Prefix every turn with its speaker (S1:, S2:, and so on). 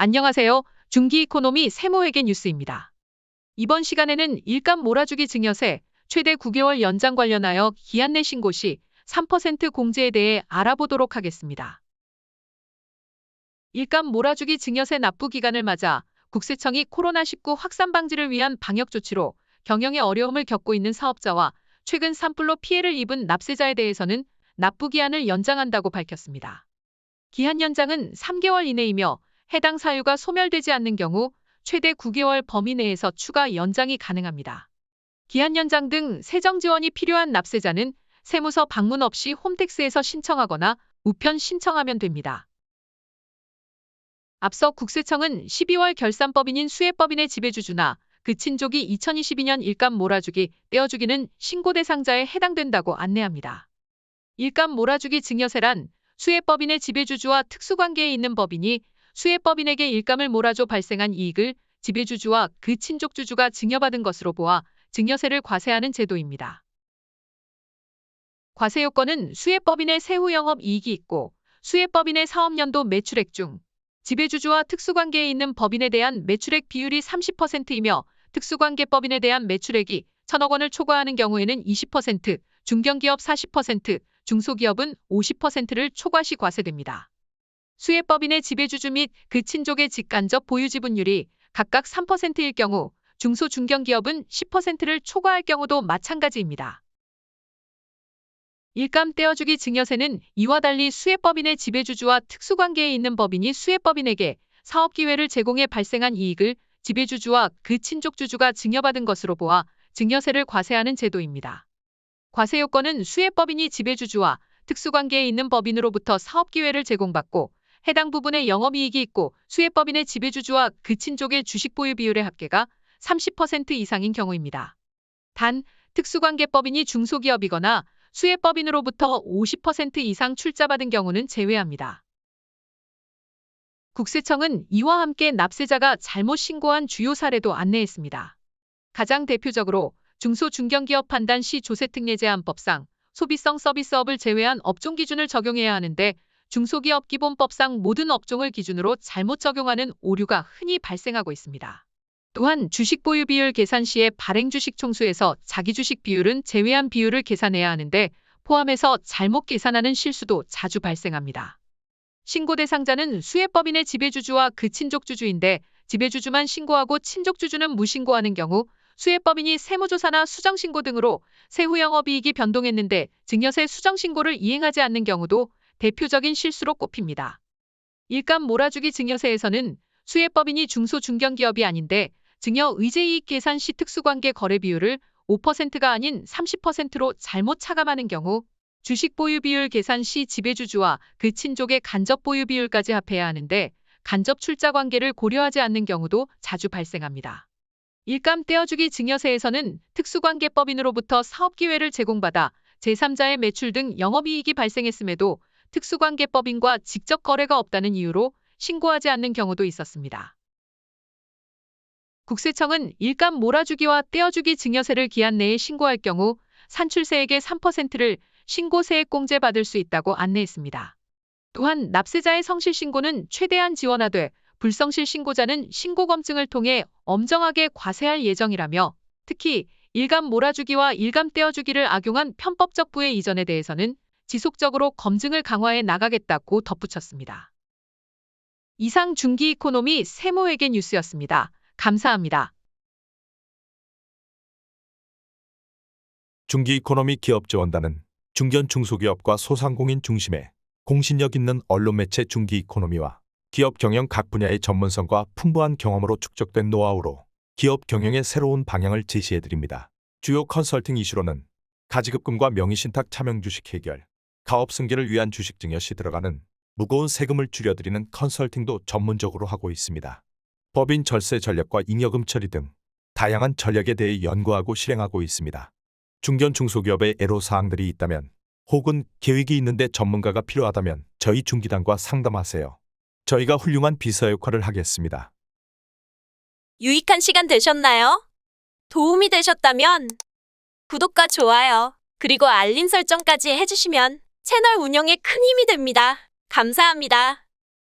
S1: 안녕하세요. 중기 이코노미 세무회계 뉴스입니다. 이번 시간에는 일감 몰아주기 증여세 최대 9개월 연장 관련하여 기한 내 신고 시 3% 공제에 대해 알아보도록 하겠습니다. 일감 몰아주기 증여세 납부 기간을 맞아 국세청이 코로나19 확산 방지를 위한 방역 조치로 경영에 어려움을 겪고 있는 사업자와 최근 산불로 피해를 입은 납세자에 대해서는 납부 기한을 연장한다고 밝혔습니다. 기한 연장은 3개월 이내이며 해당 사유가 소멸되지 않는 경우 최대 9개월 범위 내에서 추가 연장이 가능합니다. 기한 연장 등 세정 지원이 필요한 납세자는 세무서 방문 없이 홈택스에서 신청하거나 우편 신청하면 됩니다. 앞서 국세청은 12월 결산법인인 수혜법인의 지배주주나 그 친족이 2022년 일감 몰아주기, 떼어주기는 신고 대상자에 해당된다고 안내합니다. 일감 몰아주기 증여세란 수혜법인의 지배주주와 특수관계에 있는 법인이 수혜법인에게 일감을 몰아줘 발생한 이익을 지배주주와 그 친족주주가 증여받은 것으로 보아 증여세를 과세하는 제도입니다. 과세 요건은 수혜법인의 세후 영업 이익이 있고 수혜법인의 사업연도 매출액 중 지배주주와 특수관계에 있는 법인에 대한 매출액 비율이 30%이며 특수관계법인에 대한 매출액이 1천억 원을 초과하는 경우에는 20%, 중견기업 40%, 중소기업은 50%를 초과시 과세됩니다. 수혜법인의 지배주주 및 그 친족의 직간접 보유 지분율이 각각 3%일 경우 중소 중견기업은 10%를 초과할 경우도 마찬가지입니다. 일감 떼어주기 증여세는 이와 달리 수혜법인의 지배주주와 특수관계에 있는 법인이 수혜법인에게 사업기회를 제공해 발생한 이익을 지배주주와 그 친족주주가 증여받은 것으로 보아 증여세를 과세하는 제도입니다. 과세 요건은 수혜법인이 지배주주와 특수관계에 있는 법인으로부터 사업기회를 제공받고 해당 부분에 영업이익이 있고 수혜법인의 지배주주와 그 친족의 주식 보유 비율의 합계가 30% 이상인 경우입니다. 단, 특수관계법인이 중소기업이거나 수혜법인으로부터 50% 이상 출자받은 경우는 제외합니다. 국세청은 이와 함께 납세자가 잘못 신고한 주요 사례도 안내했습니다. 가장 대표적으로 중소중견기업 판단 시 조세특례제한법상 소비성 서비스업을 제외한 업종 기준을 적용해야 하는데 중소기업 기본법상 모든 업종을 기준으로 잘못 적용하는 오류가 흔히 발생하고 있습니다. 또한 주식 보유 비율 계산 시에 발행 주식 총수에서 자기 주식 비율은 제외한 비율을 계산해야 하는데 포함해서 잘못 계산하는 실수도 자주 발생합니다. 신고 대상자는 수혜법인의 지배주주와 그 친족주주인데 지배주주만 신고하고 친족주주는 무신고하는 경우 수혜법인이 세무조사나 수정신고 등으로 세후 영업이익이 변동했는데 증여세 수정신고를 이행하지 않는 경우도 대표적인 실수로 꼽힙니다. 일감 몰아주기 증여세에서는 수혜법인이 중소중견기업이 아닌데 증여 의제이익 계산 시 특수관계 거래 비율을 5%가 아닌 30%로 잘못 차감하는 경우 주식 보유 비율 계산 시 지배주주와 그 친족의 간접 보유 비율까지 합해야 하는데 간접 출자 관계를 고려하지 않는 경우도 자주 발생합니다. 일감 떼어주기 증여세에서는 특수관계법인으로부터 사업 기회를 제공받아 제3자의 매출 등 영업이익이 발생했음에도 특수관계법인과 직접 거래가 없다는 이유로 신고하지 않는 경우도 있었습니다. 국세청은 일감 몰아주기와 떼어주기 증여세를 기한 내에 신고할 경우 산출세액의 3%를 신고세액 공제 받을 수 있다고 안내했습니다. 또한 납세자의 성실 신고는 최대한 지원하되 불성실 신고자는 신고 검증을 통해 엄정하게 과세할 예정이라며 특히 일감 몰아주기와 일감 떼어주기를 악용한 편법적 부의 이전에 대해서는 지속적으로 검증을 강화해 나가겠다고 덧붙였습니다. 이상 중기 이코노미 세무회계 뉴스였습니다. 감사합니다.
S2: 중기 이코노미 기업 지원단은 중견 중소기업과 소상공인 중심의 공신력 있는 언론 매체 중기 이코노미와 기업 경영 각 분야의 전문성과 풍부한 경험으로 축적된 노하우로 기업 경영의 새로운 방향을 제시해 드립니다. 주요 컨설팅 이슈로는 가지급금과 명의신탁 차명 주식 해결, 가업 승계를 위한 주식 증여 시 들어가는 무거운 세금을 줄여드리는 컨설팅도 전문적으로 하고 있습니다. 법인 절세 전략과 잉여금 처리 등 다양한 전략에 대해 연구하고 실행하고 있습니다. 중견 중소기업의 애로사항들이 있다면 혹은 계획이 있는데 전문가가 필요하다면 저희 중기단과 상담하세요. 저희가 훌륭한 비서 역할을 하겠습니다.
S3: 유익한 시간 되셨나요? 도움이 되셨다면 구독과 좋아요, 그리고 알림 설정까지 해주시면 채널 운영에 큰 힘이 됩니다. 감사합니다.